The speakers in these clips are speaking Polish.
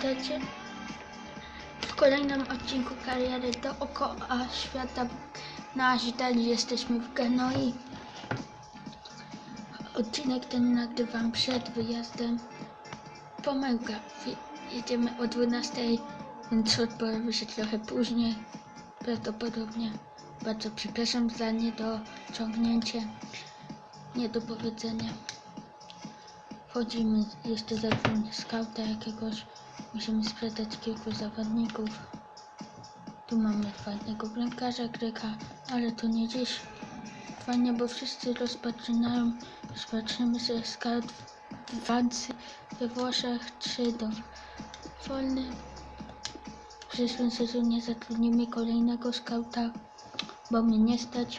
witajcie w kolejnym odcinku kariery dookoła świata. Na Żydali jesteśmy w Genoi. Odcinek ten nagrywam przed wyjazdem. Pomyłka. Jedziemy o 12, więc pojawi się trochę później. Prawdopodobnie. Bardzo przepraszam za niedociągnięcie, niedopowiedzenie. Wchodzimy jeszcze za skauta jakiegoś. Musimy sprzedać kilku zawodników. Tu mamy fajnego bramkarza Greka, ale to nie dziś. Fajnie, bo wszyscy rozpoczynają. Rozpatrzymy sobie scout w Wancy we Włoszech 3 do wolny. W przyszłym sezonie zatrudnimy kolejnego skauta, bo mnie nie stać.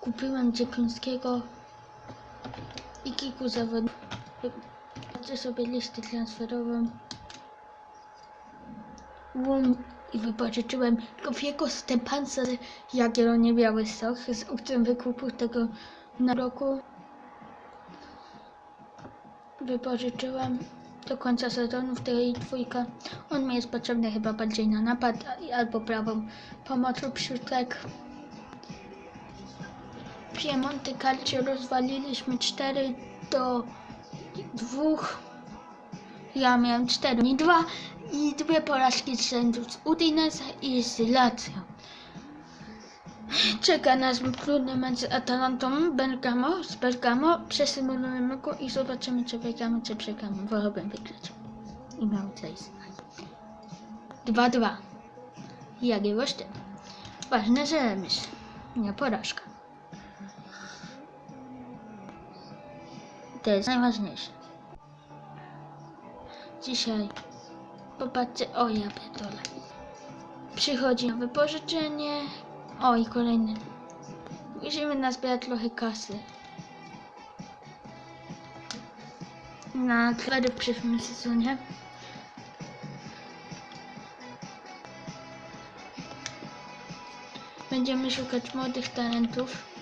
Kupiłem Dziekońskiego i kilku zawodników. Patrzę sobie listę transferową. I wypożyczyłem Kofiego Stepansa Jagiellonie Białystok z opcją wykupu tego na roku. Wypożyczyłem do końca sezonu w tej dwójkę. On mi jest potrzebny chyba bardziej na napad albo prawą pomoc lub środek. Piemonte Calcio rozwaliliśmy 4 do dwóch. Ja miałem 4 i 2 i dwie porażki z rzędu z Udinese i z Lazio. Czeka nas trudny mecz z Atalantą Bergamo, z Bergamo. Przesymulujemy go i zobaczymy, czy wygramy, czy przegramy. Wolałbym wygrać. I miał coś. 2-2. Jagielloś ten. Ważne, że remis. Nie porażka. To jest najważniejsze. Dzisiaj popatrzcie, o ja pierdolę. Przychodzi na wypożyczenie. O i kolejny. Musimy nazbierać trochę kasy. Na kredy w przyszłym sezonie. Będziemy szukać młodych talentów.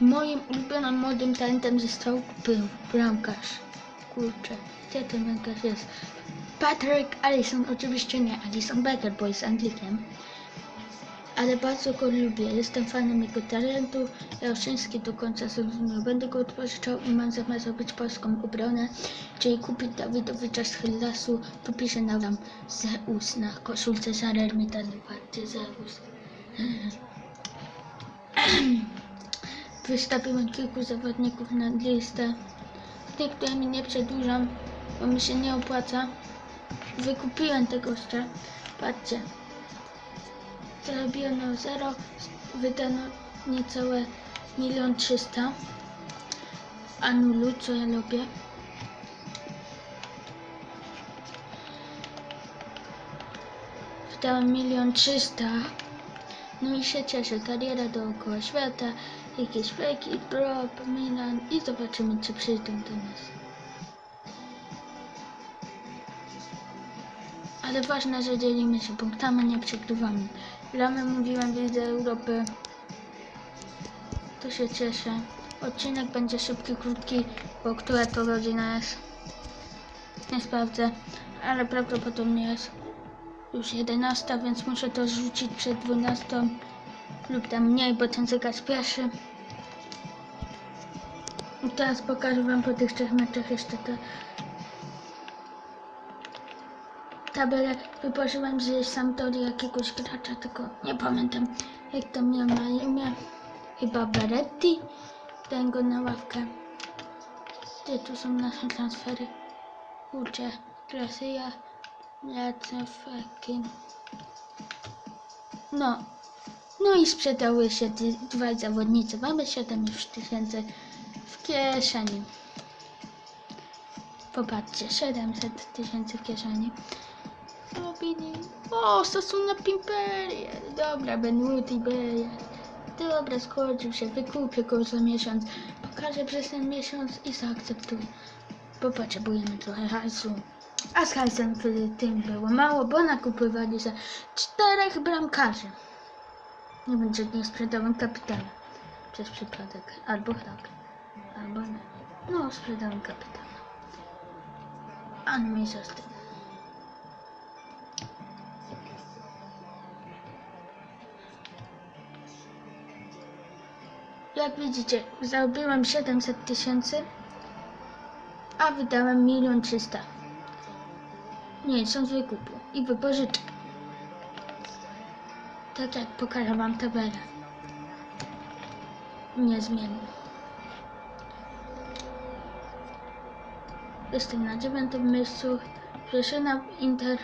Moim ulubionym młodym talentem został był bramkarz. Kurczę, gdzie ten bramkarz jest? Patrick Allison, oczywiście nie Allison Becker, bo jest Anglikiem. Ale bardzo go lubię, jestem fanem jego talentu. Jaszyński do końca sezonu będę go odpożyczał i mam zamiar zrobić polską obronę, czyli kupić Dawidowicza z Hylasu. Tu pisze na tam Zeus na koszulce Salernitany, patrzcie Zeus. Wystawiłem kilku zawodników na listę. Z niektórymi nie przedłużam, bo mi się nie opłaca. Wykupiłem tego jeszcze. Patrzcie. Zarobiono 0, wydano niecałe milion trzysta. Anulu, co ja lubię. Wydałem milion trzysta. No i się cieszę, kariera dookoła świata, jakieś fejki, drop, Milan i zobaczymy, czy przyjdą do nas. Ale ważne, że dzielimy się punktami, nie przegrywamy. Gramy, mówiłem, w Lidze Europy. To się cieszę. Odcinek będzie szybki, krótki, bo która to godzina jest? Nie sprawdzę, ale prawdopodobnie jest już 11, więc muszę to rzucić przed 12 lub tam mniej, bo ten zegar spieszy. I teraz pokażę wam po tych trzech meczach jeszcze te tabelę. Wypożyłem z Sampdorii jakiegoś gracza, tylko nie pamiętam jak to miał na imię. Chyba Beretti. Dałem go na ławkę. Gdzie tu są nasze transfery? Kurczę, Gracia. Lecę fucking. No. No i sprzedały się dwaj zawodnicy. Mamy 7 już tysięcy w kieszeni. Popatrzcie, 700 tysięcy w kieszeni. Robili. O, stosunek na Pimperię. Dobra, Benuti Beja. Dobra, skończył się, wykupię go za miesiąc. Pokażę przez ten miesiąc i zaakceptuję. Bo potrzebujemy trochę hajsu. A z hajsem tym było mało, bo nakupywali za czterech bramkarzy. Nie czy nie sprzedałem kapitana. Przez przypadek. Albo tak. Albo nie. No, sprzedałem kapitana. A no mniejsza z tym. Jak widzicie, zarobiłam 700 tysięcy, a wydałem milion trzysta. Nie, są z wykupu i wypożyczek. Tak jak pokażę wam tabelę. Niezmiennie. Jestem na dziewiątym miejscu. Rzeszyna Inter.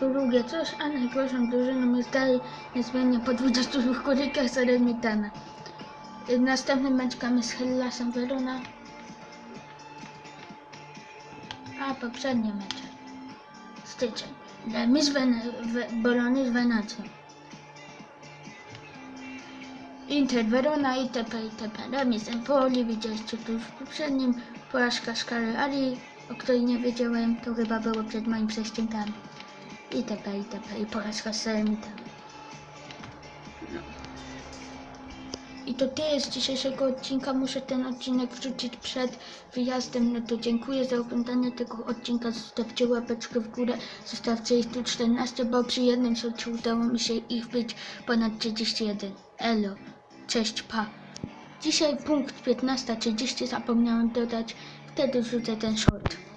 Drugie coś, a najgorszą drużyną jest dalej niezmiennie po 22 kolejkach Salernitana. Następny mecz gramy z Hellasem Verona. A poprzednie mecze. Styczeń. Remis z Wen- We- Bolony z Wenecją. Inter Verona itp. itp. Remis Empoli, widzieliście tu już w poprzednim. Porażka Szkary Ali, o której nie wiedziałem, to chyba było przed moimi prześcinkami. Itp. itp. I porażka z Salernitana. I to tyle z dzisiejszego odcinka. Muszę ten odcinek wrzucić przed wyjazdem. No to dziękuję za oglądanie tego odcinka. Zostawcie łapeczkę w górę. Zostawcie ich tu 14, bo przy jednym shorcie udało mi się ich być ponad 31. Elo. Cześć, pa. Dzisiaj punkt 15.30 zapomniałem dodać. Wtedy wrzucę ten short.